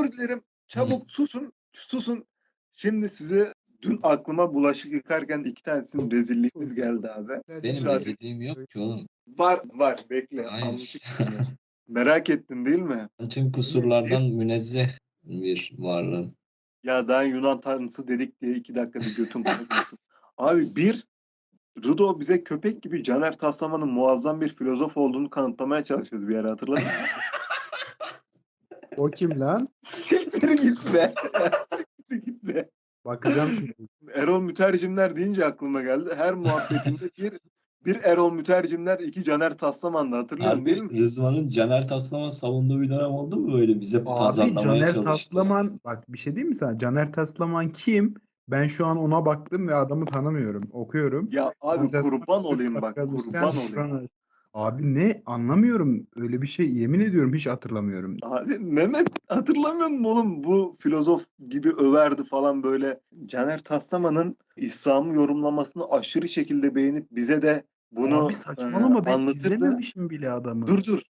özür dilerim. Çabuk susun. Susun. Şimdi size dün aklıma bulaşık yıkarken iki tanesinin rezilliğimiz geldi abi. Benim Müsaade- rezilliğim yok ki oğlum. Var var bekle. Hayır. anlatayım. Merak ettin değil mi? Tüm kusurlardan münezzeh bir varlığım. Ya daha Yunan tanrısı dedik diye iki dakikada götüm kalkmasın. Abi bir Rudo bize köpek gibi Caner Taslaman'ın muazzam bir filozof olduğunu kanıtlamaya çalışıyordu bir ara hatırladın mı? O kim lan? Siktir git be. Siktir git be. Bakacağım şimdi. Erol Mütercimler deyince aklıma geldi. Her muhabbetinde bir bir Erol Mütercimler, iki Caner Taslaman'dı hatırlıyorsun değil Abi mi? Rızvan'ın Caner Taslaman savunduğu bir dönem oldu mu böyle bize Abi pazarlamaya Caner çalıştı? Taslaman bak bir şey diyeyim mi sana? Caner Taslaman kim? Ben şu an ona baktım ve adamı tanımıyorum. Okuyorum. Ya abi Caner kurban olayım bak kurban olayım. Abi ne anlamıyorum. Öyle bir şey yemin ediyorum hiç hatırlamıyorum. Abi Mehmet hatırlamıyor musun oğlum bu filozof gibi överdi falan böyle. Caner Taslaman'ın İslam'ı yorumlamasını aşırı şekilde beğenip bize de bunu Abi saçmalama e, ben anlatırdı. izlememişim bile adamı. Dur dur.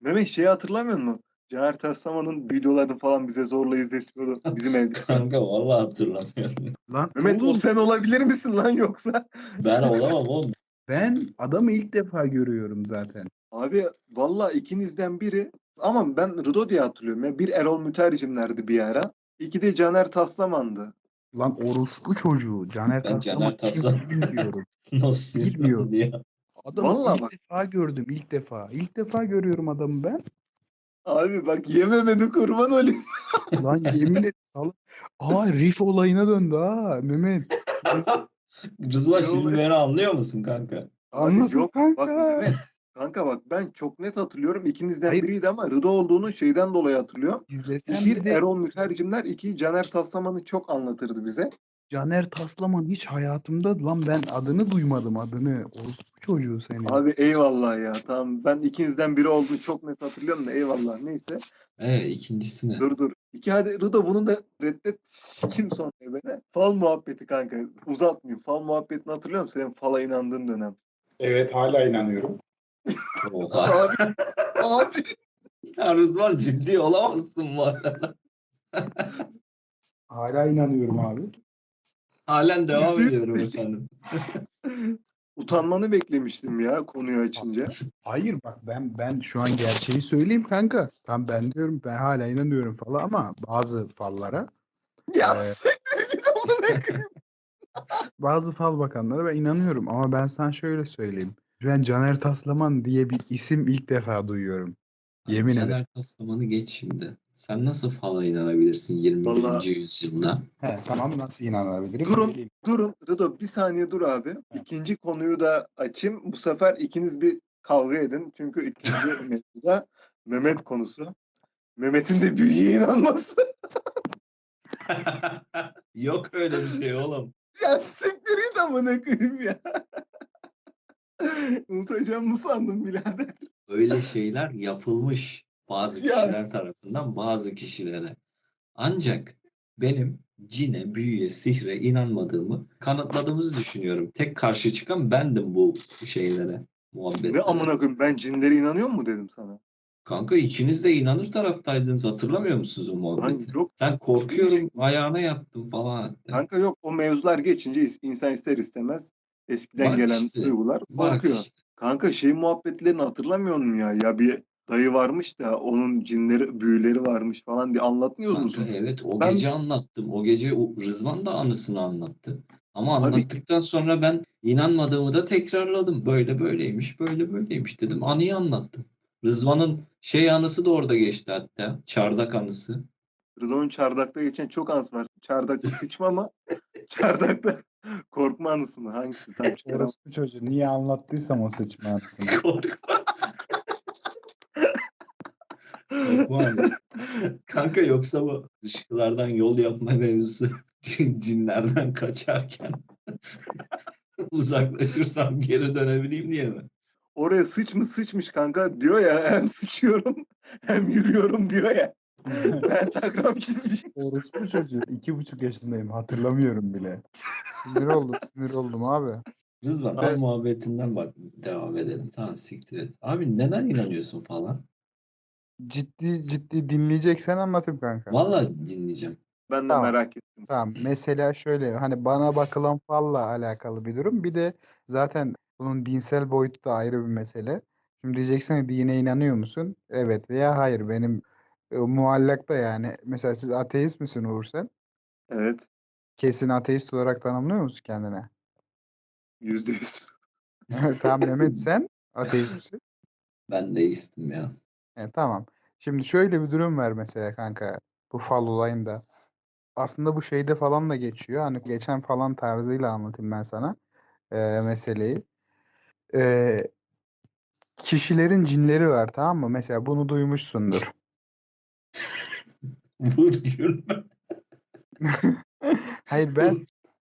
Mehmet şeyi hatırlamıyor musun? Caner Taslaman'ın videolarını falan bize zorla izletiyordu bizim evde. Kanka vallahi hatırlamıyorum. Lan Mehmet o oğlum, sen olabilir misin lan yoksa? Ben olamam oğlum. Ben adamı ilk defa görüyorum zaten. Abi valla ikinizden biri ama ben Rıdo diye hatırlıyorum. ya. Bir Erol Mütercimlerdi bir ara. İki de Caner Taslaman'dı. Lan orospu çocuğu. Caner Ben Taslaman Caner Taslaman- bilmiyorum. Nasıl Bilmiyorum. diye. Adamı Vallahi ilk bak. defa gördüm ilk defa. İlk defa görüyorum adamı ben. Abi bak yememedi kurban olayım. Lan yemin et. Aa Rif olayına döndü ha Mehmet. Rızvan Ne şimdi beni anlıyor musun kanka? Abi yok kanka. bak Mehmet. Kanka bak ben çok net hatırlıyorum. İkinizden Hayır. biriydi ama Rıdo olduğunu şeyden dolayı hatırlıyorum. İzlesen Bir de Erol Mütercimler, iki Caner Taslaman'ı çok anlatırdı bize. Caner Taslaman hiç hayatımda lan ben adını duymadım adını. Orospu çocuğu seni. Abi eyvallah ya. Tamam ben ikinizden biri olduğunu çok net hatırlıyorum da eyvallah. Neyse. Evet ikincisi ne? Dur dur. İki hadi Rıdo bunu da reddet. Kim sonra beni? Fal muhabbeti kanka. Uzatmayayım. Fal muhabbetini hatırlıyor musun? Senin fala inandığın dönem. Evet hala inanıyorum. Abi. abi. Ya Rızvan ciddi olamazsın bu arada. Hala inanıyorum abi. Halen devam ediyorum efendim. Utanmanı beklemiştim ya konuyu açınca. Hayır bak ben ben şu an gerçeği söyleyeyim kanka. Tam ben diyorum ben hala inanıyorum falan ama bazı fallara Ya koyayım. bazı fal bakanlara ben inanıyorum ama ben sana şöyle söyleyeyim. Ben Caner Taslaman diye bir isim ilk defa duyuyorum. Yemin Caner ederim. Taslaman'ı geç şimdi. Sen nasıl falan inanabilirsin 21. Vallahi- yüzyılda? He, tamam nasıl inanabilirim? Durun. Durun Rıdo bir saniye dur abi. İkinci konuyu da açayım. Bu sefer ikiniz bir kavga edin. Çünkü ikinci mevzuda Mehmet konusu. Mehmet'in de büyüye inanması. Yok öyle bir şey oğlum. ya siktir git amına koyayım ya. Unutacağım mı sandım birader? Öyle şeyler yapılmış bazı Ya. kişiler tarafından bazı kişilere. Ancak benim cine, büyüye, sihre inanmadığımı kanıtladığımızı düşünüyorum. Tek karşı çıkan bendim bu şeylere, muhabbetlere. Ne amına koyayım ben cinlere inanıyor mu dedim sana. Kanka ikiniz de inanır taraftaydınız hatırlamıyor musunuz o muhabbeti? yok. Sen korkuyorum ayağına yattım falan hatta. Kanka yok o mevzular geçince insan ister istemez eskiden Bak gelen işte, duygular korkuyor. işte. Kanka şey muhabbetlerini hatırlamıyor musun ya? Ya bir dayı varmış da onun cinleri, büyüleri varmış falan diye anlatmıyor Kanka musun? evet o Ben- gece anlattım. O gece o Rızvan da anısını anlattı. Ama anlattıktan sonra ben inanmadığımı da tekrarladım. Böyle böyleymiş, böyle böyleymiş dedim. Anıyı anlattım. Rızvan'ın şey anısı da orada geçti hatta. Çardak anısı. Rıdon'un çardakta geçen çok az var. Çardakta sıçma ama çardakta korkma anısı mı? Hangisi tam. Orospu çocuğu niye anlattıysam o seçme anısını. Korkma. Kanka yoksa bu dışkılardan yol yapma mevzusu cin- cinlerden kaçarken uzaklaşırsam geri dönebileyim diye mi? Oraya sıç mı sıçmış kanka diyor ya hem sıçıyorum hem yürüyorum diyor ya. Pentagram çizmiş. Orospu çocuğu. iki buçuk yaşındayım. Hatırlamıyorum bile. Sinir oldum. Sinir oldum abi. Rızvan ben muhabbetinden bak devam edelim. Tamam siktir et. Abi neden inanıyorsun falan? Ciddi ciddi dinleyeceksen anlatayım kanka. Vallahi dinleyeceğim. Ben de Tamam. merak ettim. Tamam. Mesela şöyle hani bana bakılan falla alakalı bir durum. Bir de zaten bunun dinsel boyutu da ayrı bir mesele. Şimdi diyeceksin ki dine inanıyor musun? Evet veya hayır. Benim e, muallakta yani. Mesela siz ateist misin Uğur sen? Evet. Kesin ateist olarak tanımlıyor musun kendine? Yüzde yüz. Tamam Mehmet sen ateist misin? Ben de istim ya. E, tamam. Şimdi şöyle bir durum var mesela kanka. Bu fal olayında. Aslında bu şeyde falan da geçiyor. Hani geçen falan tarzıyla anlatayım ben sana e, meseleyi. E, kişilerin cinleri var tamam mı? Mesela bunu duymuşsundur. Vur gülme. Hayır ben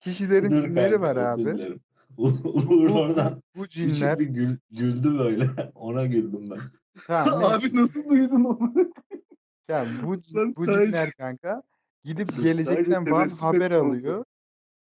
kişilerin Dur cinleri var abi. Bu, Uğur bu, oradan bu küçük cinler bir gül, güldü böyle. Ona güldüm ben. Tamam. Abi nasıl duydun onu? Ya bu Lan bu sadece- cinler kanka gidip Sus, gelecekten falan tebessüm haber oldu. alıyor.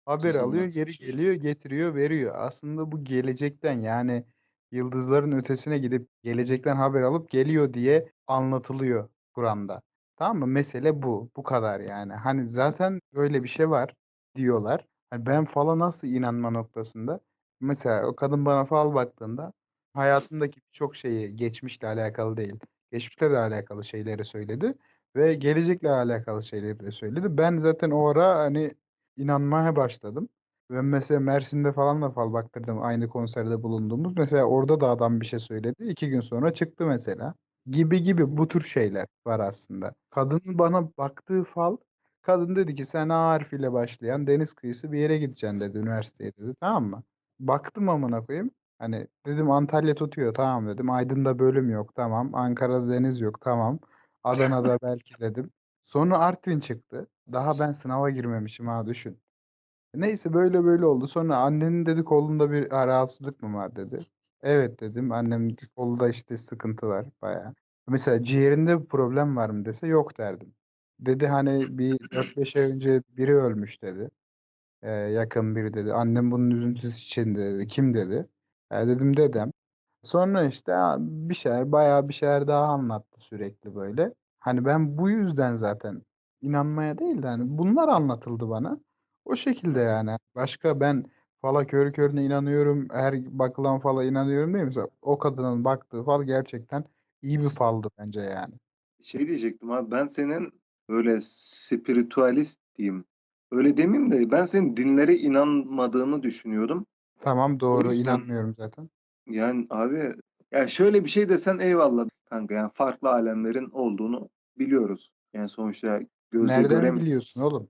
Haber Sus alıyor, geri geliyor, getiriyor, veriyor. Aslında bu gelecekten yani yıldızların ötesine gidip gelecekten haber alıp geliyor diye anlatılıyor Kur'an'da. Tamam mı? Mesele bu. Bu kadar yani. Hani zaten böyle bir şey var diyorlar. Hani ben fala nasıl inanma noktasında? Mesela o kadın bana fal baktığında hayatındaki birçok şeyi geçmişle alakalı değil. Geçmişle de alakalı şeyleri söyledi ve gelecekle alakalı şeyleri de söyledi. Ben zaten o ara hani inanmaya başladım. Ve mesela Mersin'de falan da fal baktırdım aynı konserde bulunduğumuz. Mesela orada da adam bir şey söyledi. İki gün sonra çıktı mesela. Gibi gibi bu tür şeyler var aslında. Kadının bana baktığı fal, kadın dedi ki sen A harfiyle başlayan deniz kıyısı bir yere gideceksin dedi üniversiteye dedi tamam mı? Baktım amına koyayım. Hani dedim Antalya tutuyor tamam dedim. Aydın'da bölüm yok tamam. Ankara'da deniz yok tamam. Adana'da belki dedim. Sonra Artvin çıktı. Daha ben sınava girmemişim ha düşün. Neyse böyle böyle oldu. Sonra annenin dedi kolunda bir rahatsızlık mı var dedi. Evet dedim. Annemin kolunda işte sıkıntı var bayağı. Mesela ciğerinde bir problem var mı dese yok derdim. Dedi hani bir 4-5 ay önce biri ölmüş dedi. Ee, yakın biri dedi. Annem bunun üzüntüsü içinde dedi. Kim dedi. E, dedim dedem. Sonra işte bir şeyler bayağı bir şeyler daha anlattı sürekli böyle. Hani ben bu yüzden zaten inanmaya değil de hani bunlar anlatıldı bana. O şekilde yani. Başka ben fala körü körüne inanıyorum. Her bakılan fala inanıyorum değil mi? Mesela o kadının baktığı fal gerçekten iyi bir faldı bence yani. Şey diyecektim abi ben senin böyle spiritüalist diyeyim. Öyle demeyeyim de ben senin dinlere inanmadığını düşünüyordum. Tamam doğru yüzden- inanmıyorum zaten. Yani abi ya şöyle bir şey desen eyvallah kanka yani farklı alemlerin olduğunu biliyoruz. Yani sonuçta gözle Nereden görem biliyorsun oğlum?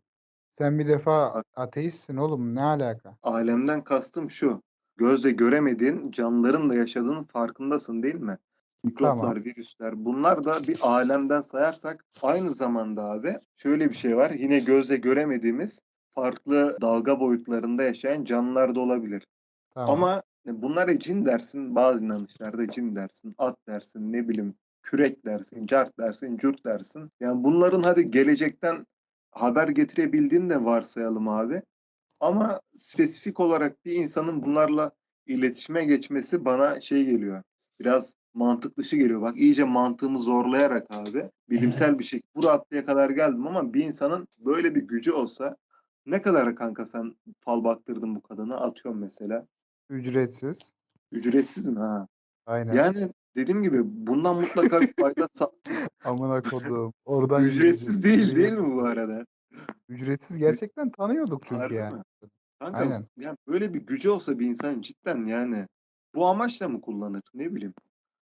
Sen bir defa ateistsin oğlum ne alaka? alemden kastım şu. Gözle göremediğin canlıların da yaşadığının farkındasın değil mi? Mikroplar, Tamam. virüsler bunlar da bir alemden sayarsak aynı zamanda abi şöyle bir şey var. Yine gözle göremediğimiz farklı dalga boyutlarında yaşayan canlılar da olabilir. Tamam. Ama bunlara cin dersin, bazı inanışlarda cin dersin, at dersin, ne bileyim kürek dersin, cart dersin, cürt dersin. Yani bunların hadi gelecekten haber getirebildiğini de varsayalım abi. Ama spesifik olarak bir insanın bunlarla iletişime geçmesi bana şey geliyor. Biraz mantık dışı geliyor. Bak iyice mantığımı zorlayarak abi bilimsel bir şey. Bu raddeye kadar geldim ama bir insanın böyle bir gücü olsa ne kadar kanka sen fal baktırdın bu kadına atıyorum mesela. Ücretsiz. Ücretsiz mi ha? Aynen. Yani dediğim gibi bundan mutlaka bir fayda Amına kodum. Oradan ücretsiz değil değil mi bu arada? Ücretsiz gerçekten tanıyorduk çünkü Harbi yani. mi? Kanka Aynen. yani böyle bir gücü olsa bir insan cidden yani bu amaçla mı kullanır? Ne bileyim.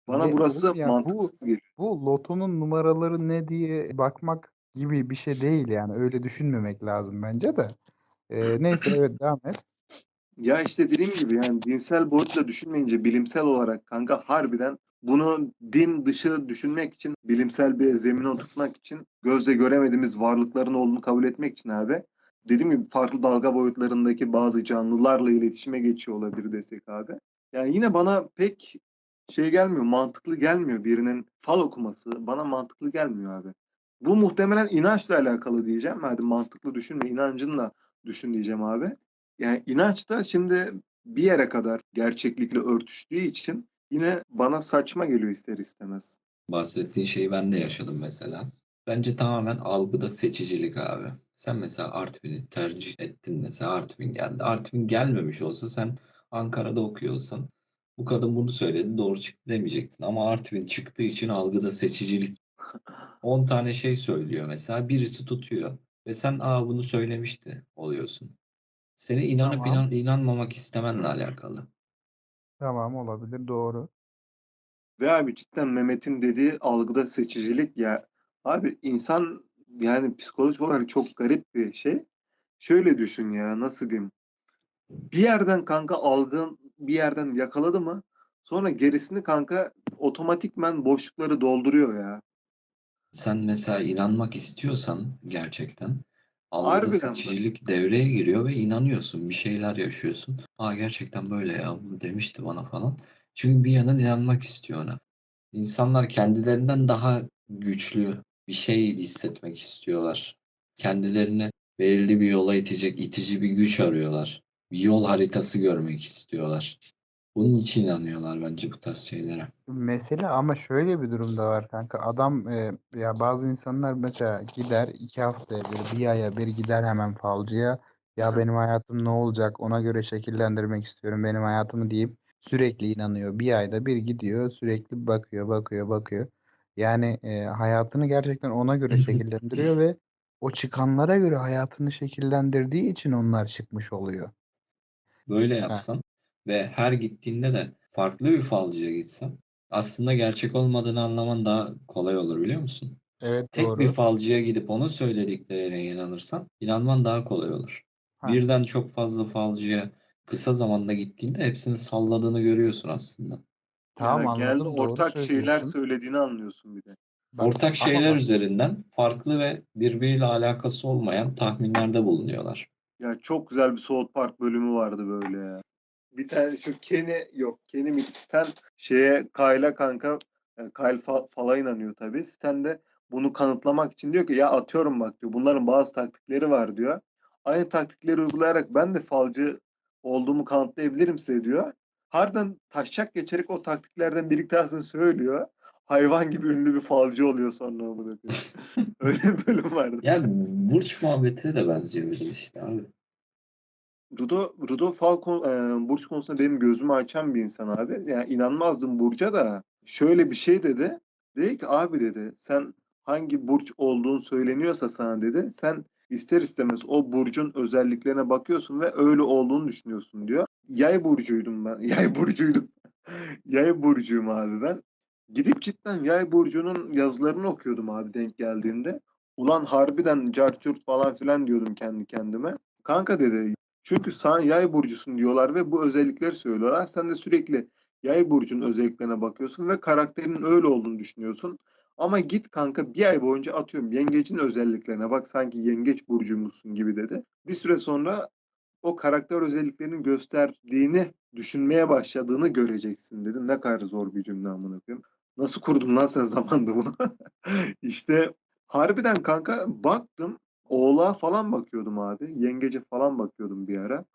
Bana Ne burası oğlum ya, bu- mantıksız geliyor. Bu lotonun numaraları ne diye bakmak gibi bir şey değil yani. Öyle düşünmemek lazım bence de. Ee, neyse evet devam et. Ya işte dediğim gibi yani dinsel boyutla düşünmeyince bilimsel olarak kanka harbiden bunu din dışı düşünmek için bilimsel bir zemine oturtmak için gözle göremediğimiz varlıkların olduğunu kabul etmek için abi dediğim gibi farklı dalga boyutlarındaki bazı canlılarla iletişime geçiyor olabilir desek abi. Yani yine bana pek şey gelmiyor, mantıklı gelmiyor birinin fal okuması. Bana mantıklı gelmiyor abi. Bu muhtemelen inançla alakalı diyeceğim. Hadi mantıklı düşünme, inancınla düşün diyeceğim abi. Yani inanç da şimdi bir yere kadar gerçeklikle örtüştüğü için yine bana saçma geliyor ister istemez. Bahsettiğin şeyi ben de yaşadım mesela. Bence tamamen algıda seçicilik abi. Sen mesela Artvin'i tercih ettin mesela Artvin geldi. Artvin gelmemiş olsa sen Ankara'da okuyor olsan bu kadın bunu söyledi doğru çıktı demeyecektin. Ama Artvin çıktığı için algıda seçicilik 10 tane şey söylüyor mesela birisi tutuyor ve sen aa bunu söylemişti oluyorsun. Seni inanıp Tamam. inan, inanmamak istemenle alakalı. Tamam olabilir doğru. Ve abi cidden Mehmet'in dediği algıda seçicilik ya. Abi insan yani psikolojik olarak çok garip bir şey. Şöyle düşün ya nasıl diyeyim. Bir yerden kanka algın bir yerden yakaladı mı sonra gerisini kanka otomatikmen boşlukları dolduruyor ya. Sen mesela inanmak istiyorsan gerçekten bak. seçicilik devreye giriyor ve inanıyorsun. Bir şeyler yaşıyorsun. Aa gerçekten böyle ya bu demişti bana falan. Çünkü bir yandan inanmak istiyor ona. İnsanlar kendilerinden daha güçlü bir şey hissetmek istiyorlar. Kendilerini belirli bir yola itecek, itici bir güç arıyorlar. Bir yol haritası görmek istiyorlar. Bunun için inanıyorlar bence bu tarz şeylere. Mesele ama şöyle bir durum da var kanka. Adam e, ya bazı insanlar mesela gider iki haftaya bir, bir aya bir gider hemen falcıya. Ya benim hayatım ne olacak ona göre şekillendirmek istiyorum benim hayatımı deyip sürekli inanıyor. Bir ayda bir gidiyor sürekli bakıyor bakıyor bakıyor. Yani e, hayatını gerçekten ona göre şekillendiriyor ve o çıkanlara göre hayatını şekillendirdiği için onlar çıkmış oluyor. Böyle yapsan ve her gittiğinde de farklı bir falcıya gitsen aslında gerçek olmadığını anlaman daha kolay olur biliyor musun? Evet Tek doğru. bir falcıya gidip onun söylediklerine inanırsan inanman daha kolay olur. Ha. Birden çok fazla falcıya kısa zamanda gittiğinde hepsini salladığını görüyorsun aslında. Tamam ya geldi anladım ortak şeyler söylediğini anlıyorsun bir de. Bak, Ortak ama şeyler üzerinden farklı ve birbiriyle alakası olmayan tahminlerde bulunuyorlar. Ya çok güzel bir South Park bölümü vardı böyle ya. Bir tane şu Kenny yok Kenny mi Stan şeye Kyle'a kanka e, Kyle fa- fala inanıyor tabii. Stan de bunu kanıtlamak için diyor ki ya atıyorum bak diyor. Bunların bazı taktikleri var diyor. Aynı taktikleri uygulayarak ben de falcı olduğumu kanıtlayabilirim size diyor. Harbiden taşak geçerek o taktiklerden bir tanesini söylüyor. Hayvan gibi ünlü bir falcı oluyor sonra koyayım. Öyle bir bölüm vardı. Yani burç muhabbetine de benziyor biraz işte abi. Rudo, Rudo Falcon e, Burç konusunda benim gözümü açan bir insan abi. Yani inanmazdım Burç'a da. Şöyle bir şey dedi. Dedi ki abi dedi sen hangi burç olduğun söyleniyorsa sana dedi. Sen ister istemez o burcun özelliklerine bakıyorsun ve öyle olduğunu düşünüyorsun diyor. Yay burcuydum ben. Yay burcuydum. Yay burcuyum abi ben. Gidip cidden Yay burcunun yazılarını okuyordum abi denk geldiğinde. Ulan harbiden carçurt falan filan diyordum kendi kendime. Kanka dedi çünkü sen yay burcusun diyorlar ve bu özellikleri söylüyorlar. Sen de sürekli yay burcunun özelliklerine bakıyorsun ve karakterinin öyle olduğunu düşünüyorsun. Ama git kanka bir ay boyunca atıyorum yengecin özelliklerine bak sanki yengeç burcuymuşsun gibi dedi. Bir süre sonra o karakter özelliklerinin gösterdiğini düşünmeye başladığını göreceksin dedim. Ne kadar zor bir cümle amına koyayım. Nasıl kurdun lan sen zamanda bunu? işte harbiden kanka baktım Oğlağa falan bakıyordum abi. Yengece falan bakıyordum bir ara.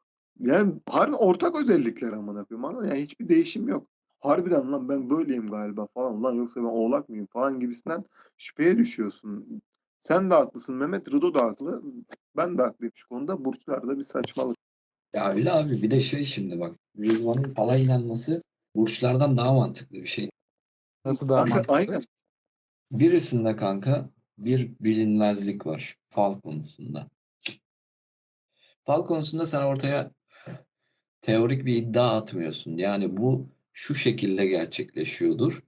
Yani harbiden ortak özellikler amına koyayım. Anladın? Yani hiçbir değişim yok. Harbiden lan ben böyleyim galiba falan. Lan yoksa ben oğlak mıyım falan gibisinden şüpheye düşüyorsun. Sen de haklısın Mehmet. Rıdo da haklı. Ben de haklıyım şu konuda. Burçlarda bir saçmalık. Ya öyle abi bir de şey şimdi bak Rızvan'ın fala inanması burçlardan daha mantıklı bir şey. Nasıl daha Kanka, mantıklı? Aynen. Birisinde kanka bir bilinmezlik var fal konusunda. Fal konusunda sen ortaya teorik bir iddia atmıyorsun. Yani bu şu şekilde gerçekleşiyordur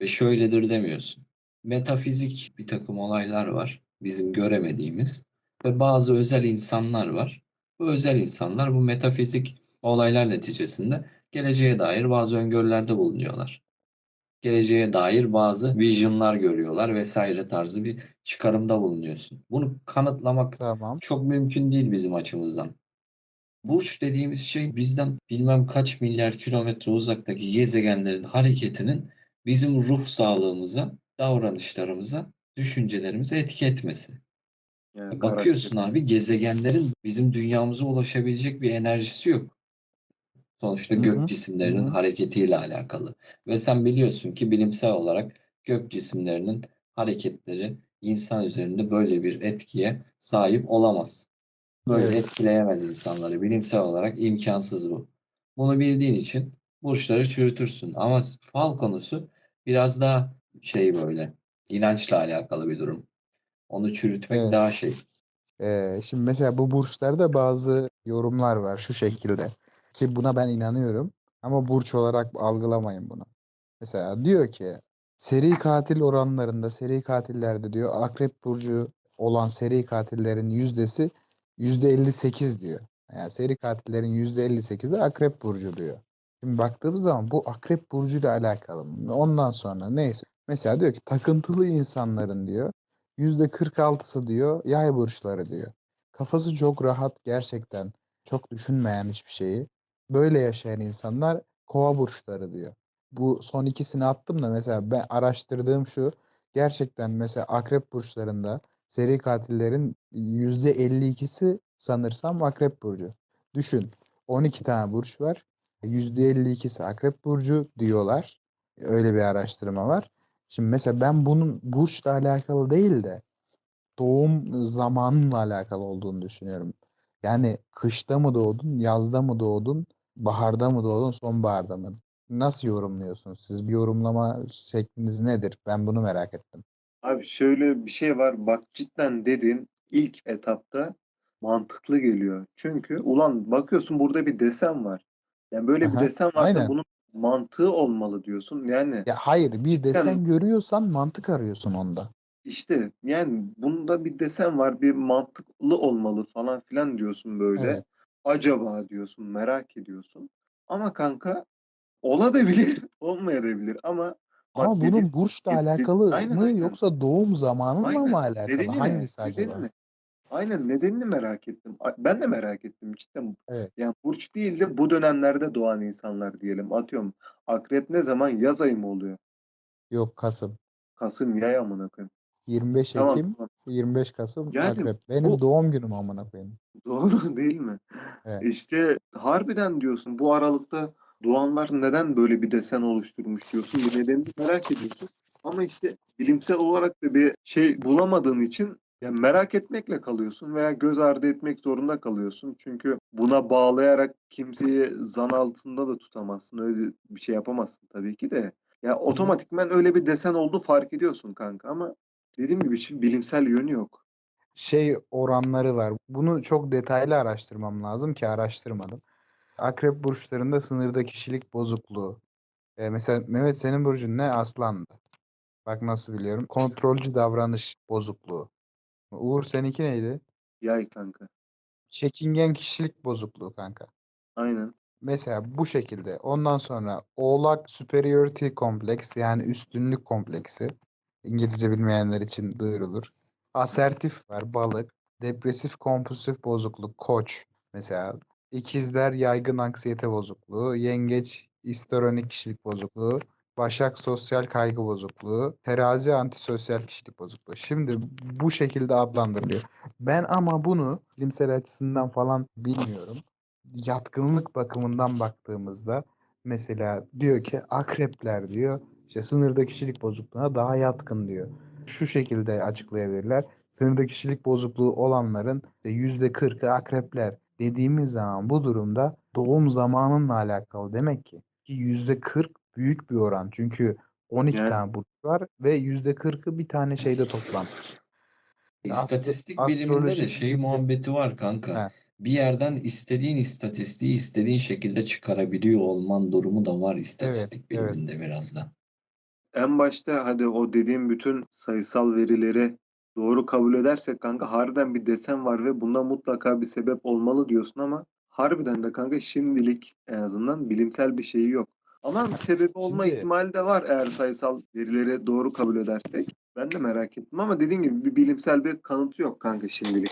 ve şöyledir demiyorsun. Metafizik bir takım olaylar var bizim göremediğimiz ve bazı özel insanlar var. Bu özel insanlar bu metafizik olaylar neticesinde geleceğe dair bazı öngörülerde bulunuyorlar. Geleceğe dair bazı visionlar görüyorlar vesaire tarzı bir çıkarımda bulunuyorsun. Bunu kanıtlamak Tamam. çok mümkün değil bizim açımızdan. Burç dediğimiz şey bizden bilmem kaç milyar kilometre uzaktaki gezegenlerin hareketinin bizim ruh sağlığımıza, davranışlarımıza, düşüncelerimize etki etmesi. Yani Bakıyorsun karakter. abi gezegenlerin bizim dünyamıza ulaşabilecek bir enerjisi yok. Sonuçta gök cisimlerinin hı hı. hareketiyle alakalı. Ve sen biliyorsun ki bilimsel olarak gök cisimlerinin hareketleri insan üzerinde böyle bir etkiye sahip olamaz. Böyle Evet. etkileyemez insanları. Bilimsel olarak imkansız bu. Bunu bildiğin için burçları çürütürsün. Ama fal konusu biraz daha şey böyle inançla alakalı bir durum. Onu çürütmek Evet. daha şey. Ee, şimdi mesela bu burçlarda bazı yorumlar var şu şekilde. Ki buna ben inanıyorum. Ama burç olarak algılamayın bunu. Mesela diyor ki seri katil oranlarında seri katillerde diyor akrep burcu olan seri katillerin yüzdesi %58 diyor. Yani seri katillerin %58'i akrep burcu diyor. Şimdi baktığımız zaman bu akrep burcuyla alakalı. Ondan sonra neyse. Mesela diyor ki takıntılı insanların diyor %46'sı diyor yay burçları diyor. Kafası çok rahat gerçekten. Çok düşünmeyen hiçbir şeyi. Böyle yaşayan insanlar kova burçları diyor. Bu son ikisini attım da mesela ben araştırdığım şu gerçekten mesela akrep burçlarında seri katillerin %52'si sanırsam akrep burcu. Düşün 12 tane burç var. %52'si akrep burcu diyorlar. Öyle bir araştırma var. Şimdi mesela ben bunun burçla alakalı değil de doğum zamanınla alakalı olduğunu düşünüyorum. Yani kışta mı doğdun, yazda mı doğdun, baharda mı doğdun, sonbaharda mı? Nasıl yorumluyorsunuz? Siz bir yorumlama şekliniz nedir? Ben bunu merak ettim. Abi şöyle bir şey var. Bak cidden dediğin ilk etapta mantıklı geliyor. Çünkü ulan bakıyorsun burada bir desen var. Yani böyle bir Aha, desen varsa aynen. bunun mantığı olmalı diyorsun. Yani Ya hayır, bir Cidden- desen görüyorsan mantık arıyorsun onda. İşte yani bunda bir desen var, bir mantıklı olmalı falan filan diyorsun böyle. Evet. Acaba diyorsun, merak ediyorsun. Ama kanka olabilir, olmayabilir ama bak Ama dediğin- bunun burçla dediğin- alakalı aynen, mı aynen. yoksa doğum Aynen. mı alakalı? Nedeni ne? Hangisi acaba? ne? Aynen nedenini merak ettim. Ben de merak ettim cidden. Evet. Yani burç değil de bu dönemlerde doğan insanlar diyelim. Atıyorum akrep ne zaman? Yaz ayı mı oluyor? Yok Kasım. Kasım, yay amına koyayım. 25 Tamam, Ekim, tamam. 25 Kasım Yani Akrep. Benim bu- doğum günüm amına koyayım. Doğru değil mi? Evet. İşte harbiden diyorsun bu aralıkta doğanlar neden böyle bir desen oluşturmuş diyorsun. Bir nedenini merak ediyorsun. Ama işte bilimsel olarak da bir şey bulamadığın için yani merak etmekle kalıyorsun veya göz ardı etmek zorunda kalıyorsun. Çünkü buna bağlayarak kimseyi zan altında da tutamazsın. Öyle bir şey yapamazsın tabii ki de. Ya otomatikmen öyle bir desen oldu fark ediyorsun kanka ama dediğim gibi şimdi bilimsel yönü yok. Şey oranları var. Bunu çok detaylı araştırmam lazım ki araştırmadım. Akrep burçlarında sınırda kişilik bozukluğu. E, mesela Mehmet senin burcun ne? Aslandı. Bak nasıl biliyorum. Kontrolcü davranış bozukluğu. Uğur seninki neydi? Yay kanka. Çekingen kişilik bozukluğu kanka. Aynen. Mesela bu şekilde. Ondan sonra Oğlak Superiority Complex yani üstünlük kompleksi. İngilizce bilmeyenler için duyurulur. Asertif var balık. Depresif kompulsif bozukluk koç mesela. İkizler yaygın anksiyete bozukluğu. Yengeç historik kişilik bozukluğu. Başak sosyal kaygı bozukluğu. Terazi antisosyal kişilik bozukluğu. Şimdi bu şekilde adlandırılıyor. Ben ama bunu bilimsel açısından falan bilmiyorum yatkınlık bakımından baktığımızda mesela diyor ki akrepler diyor işte sınırda kişilik bozukluğuna daha yatkın diyor. Şu şekilde açıklayabilirler. Sınırda kişilik bozukluğu olanların işte yüzde 40'ı akrepler dediğimiz zaman bu durumda doğum zamanınla alakalı demek ki. Ki yüzde 40 büyük bir oran. Çünkü 12 Yani- tane burç var ve yüzde 40'ı bir tane şeyde toplanmış. Astro- İstatistik biliminde de şey muhabbeti var kanka. He. Bir yerden istediğin istatistiği istediğin şekilde çıkarabiliyor olman durumu da var istatistik evet. biliminde biraz da. En başta hadi o dediğim bütün sayısal verileri doğru kabul edersek kanka harbiden bir desen var ve bunda mutlaka bir sebep olmalı diyorsun ama harbiden de kanka şimdilik en azından bilimsel bir şeyi yok. Ama bir sebebi olma Şimdi- ihtimali de var eğer sayısal verileri doğru kabul edersek. Ben de merak ettim ama dediğin gibi bir bilimsel bir kanıtı yok kanka şimdilik.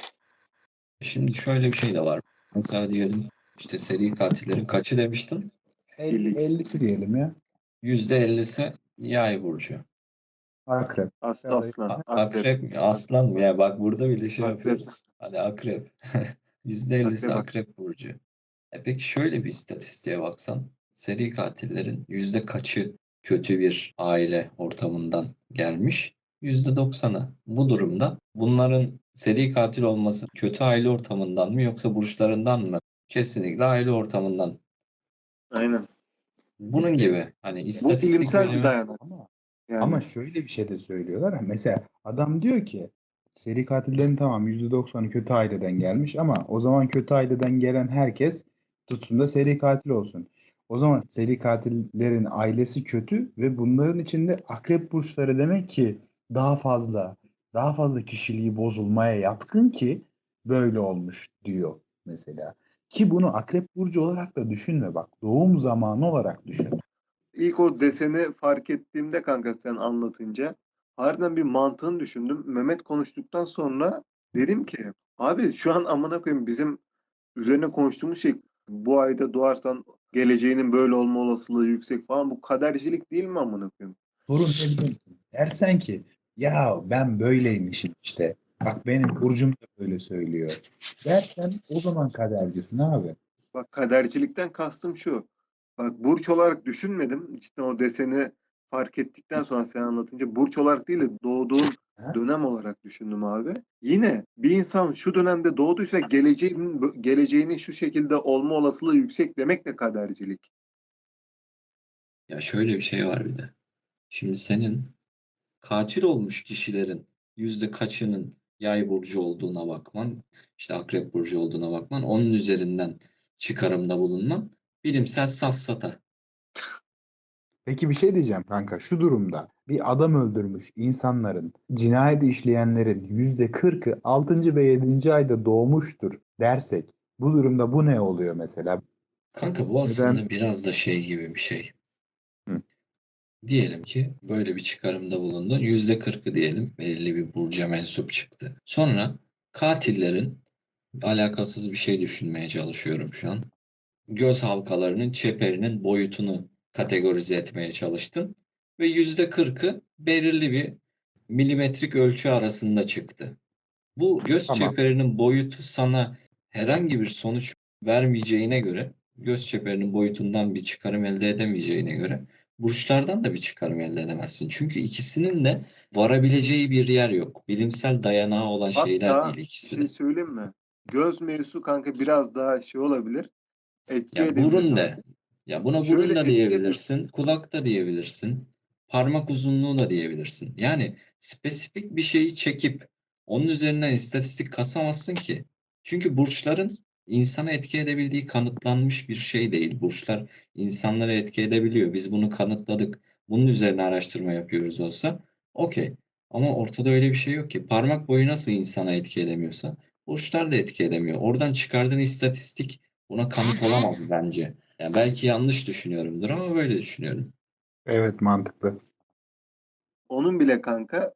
Şimdi şöyle bir şey de var. Mesela diyelim işte seri katillerin kaçı demiştin? El- Ellis. 50'si diyelim ya. %50'si yay burcu. Akrep. Da- aslan. A- Akrep. Akrep mi? Aslan mı? Ya bak burada bile şey Akrep. yapıyoruz. Hadi akrep. %50'si Akrep. akrep burcu. E peki şöyle bir istatistiğe baksan seri katillerin yüzde kaçı kötü bir aile ortamından gelmiş. %90'ı. Bu durumda bunların seri katil olması kötü aile ortamından mı yoksa burçlarından mı? Kesinlikle aile ortamından. Aynen. Bunun gibi hani Bu istatistik bilimsel bir dayanak. Ama Yani. Ama şöyle bir şey de söylüyorlar. ha. Mesela adam diyor ki seri katillerin tamam %90'ı kötü aileden gelmiş ama o zaman kötü aileden gelen herkes tutsun da seri katil olsun. O zaman seri katillerin ailesi kötü ve bunların içinde akrep burçları demek ki daha fazla daha fazla kişiliği bozulmaya yatkın ki böyle olmuş diyor mesela. Ki bunu akrep burcu olarak da düşünme bak. Doğum zamanı olarak düşün. İlk o deseni fark ettiğimde kanka sen anlatınca harbiden bir mantığını düşündüm. Mehmet konuştuktan sonra dedim ki abi şu an amına koyayım bizim üzerine konuştuğumuz şey bu ayda doğarsan geleceğinin böyle olma olasılığı yüksek falan bu kadercilik değil mi amına koyayım? Sorun ne? Dersen ki ya ben böyleymişim işte. Bak benim burcum da böyle söylüyor. Dersen o zaman kadercisin abi. Bak kadercilikten kastım şu. Bak burç olarak düşünmedim. İşte o deseni fark ettikten sonra sen anlatınca burç olarak değil de doğduğun Ha? dönem olarak düşündüm abi. Yine bir insan şu dönemde doğduysa geleceğinin geleceğinin şu şekilde olma olasılığı yüksek demek de kadercilik. Ya şöyle bir şey var bir de. Şimdi senin katil olmuş kişilerin yüzde kaçının yay burcu olduğuna bakman, işte akrep burcu olduğuna bakman, onun üzerinden çıkarımda bulunman bilimsel safsata. Peki bir şey diyeceğim kanka. Şu durumda bir adam öldürmüş insanların, cinayet işleyenlerin yüzde kırkı 6. ve 7. ayda doğmuştur dersek bu durumda bu ne oluyor mesela? Kanka bu aslında biraz da şey gibi bir şey. Diyelim ki böyle bir çıkarımda bulundun. Yüzde kırkı diyelim belirli bir burca mensup çıktı. Sonra katillerin alakasız bir şey düşünmeye çalışıyorum şu an. Göz halkalarının çeperinin boyutunu kategorize etmeye çalıştın. Ve yüzde kırkı belirli bir milimetrik ölçü arasında çıktı. Bu göz Tamam. çeperinin boyutu sana herhangi bir sonuç vermeyeceğine göre, göz çeperinin boyutundan bir çıkarım elde edemeyeceğine göre burçlardan da bir çıkarım elde edemezsin. Çünkü ikisinin de varabileceği bir yer yok. Bilimsel dayanağı olan şeyler Hatta değil bir ikisi de. şey söyleyeyim mi? Göz mevzusu kanka biraz daha şey olabilir. Etki Ya burun de. Ya buna Şöyle burun da diyebilirsin, kulak da diyebilirsin, parmak uzunluğu da diyebilirsin. Yani spesifik bir şeyi çekip onun üzerinden istatistik kasamazsın ki. Çünkü burçların insana etki edebildiği kanıtlanmış bir şey değil. Burçlar insanlara etki edebiliyor. Biz bunu kanıtladık. Bunun üzerine araştırma yapıyoruz olsa okey. Ama ortada öyle bir şey yok ki. Parmak boyu nasıl insana etki edemiyorsa burçlar da etki edemiyor. Oradan çıkardığın istatistik buna kanıt olamaz bence. Yani belki yanlış düşünüyorumdur ama böyle düşünüyorum. Evet mantıklı. Onun bile kanka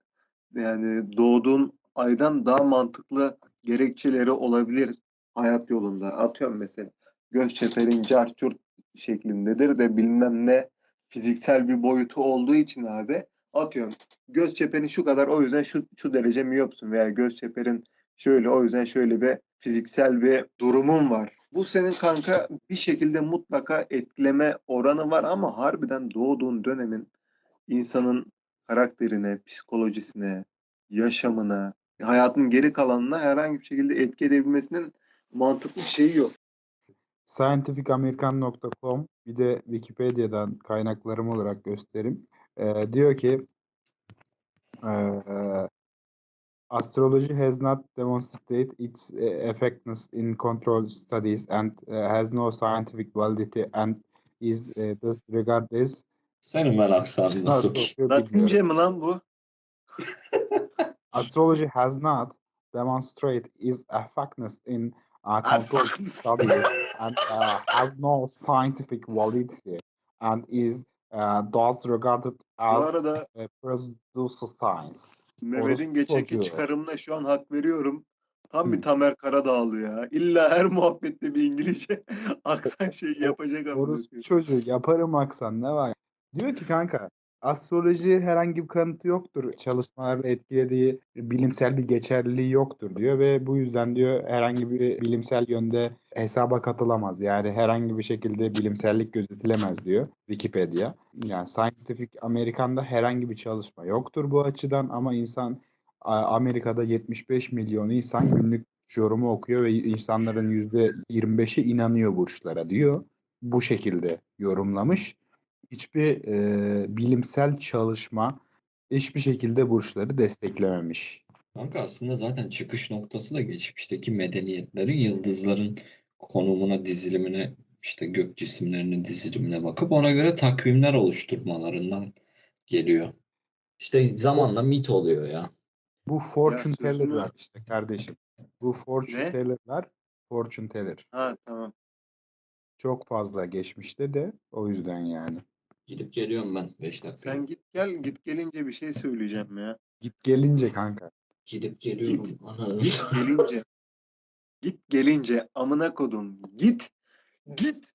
yani doğduğun aydan daha mantıklı gerekçeleri olabilir hayat yolunda. Atıyorum mesela göz çeperin carçurt şeklindedir de bilmem ne fiziksel bir boyutu olduğu için abi atıyorum göz çeperin şu kadar o yüzden şu, şu derece miyopsun veya göz çeperin şöyle o yüzden şöyle bir fiziksel bir durumun var. Bu senin kanka bir şekilde mutlaka etkileme oranı var ama harbiden doğduğun dönemin insanın karakterine, psikolojisine, yaşamına, hayatın geri kalanına herhangi bir şekilde etki edebilmesinin mantıklı bir şeyi yok. scientificamerican.com bir de Wikipedia'dan kaynaklarım olarak göstereyim. Ee, diyor ki eee, astrology has not demonstrated its eh, effectiveness in control studies and eh, has no scientific validity and is thus regarded as Senin ben okuyor bilmiyorum. Latince mi lan bu? Astrology has not demonstrated its effectiveness in uh, control Effectiveness. studies and uh, has no scientific validity and is uh, thus regarded Bu as arada a pseudoscience. Mehmet'in geçenki çıkarımına şu an hak veriyorum. Tam bir. Tamer Karadağlı ya. İlla her muhabbette bir İngilizce aksan şey yapacak. Orospu çocuğu yaparım aksan ne var? Diyor ki kanka astroloji herhangi bir kanıtı yoktur. Çalışmalarla etkilediği bilimsel bir geçerliliği yoktur diyor ve bu yüzden diyor herhangi bir bilimsel yönde hesaba katılamaz. Yani herhangi bir şekilde bilimsellik gözetilemez diyor Wikipedia. Yani Scientific American'da herhangi bir çalışma yoktur bu açıdan ama insan Amerika'da 75 milyon insan günlük yorumu okuyor ve insanların %25'i inanıyor burçlara diyor. Bu şekilde yorumlamış. Hiçbir e, bilimsel çalışma hiçbir şekilde burçları desteklememiş. Kanka aslında zaten çıkış noktası da geçmişteki medeniyetlerin yıldızların konumuna, dizilimine, işte gök cisimlerinin dizilimine bakıp ona göre takvimler oluşturmalarından geliyor. İşte zamanla mit oluyor ya. Bu fortune sözünü- teller'lar işte kardeşim. Bu fortune Ne? teller'lar fortune teller. Ha tamam. Çok fazla geçmişte de o yüzden yani. Gidip geliyorum ben 5 dakika. Sen git gel git gelince bir şey söyleyeceğim ya. Git gelince kanka. Gidip geliyorum. Git. Git gelince. Git gelince amına kodum. Git. Git.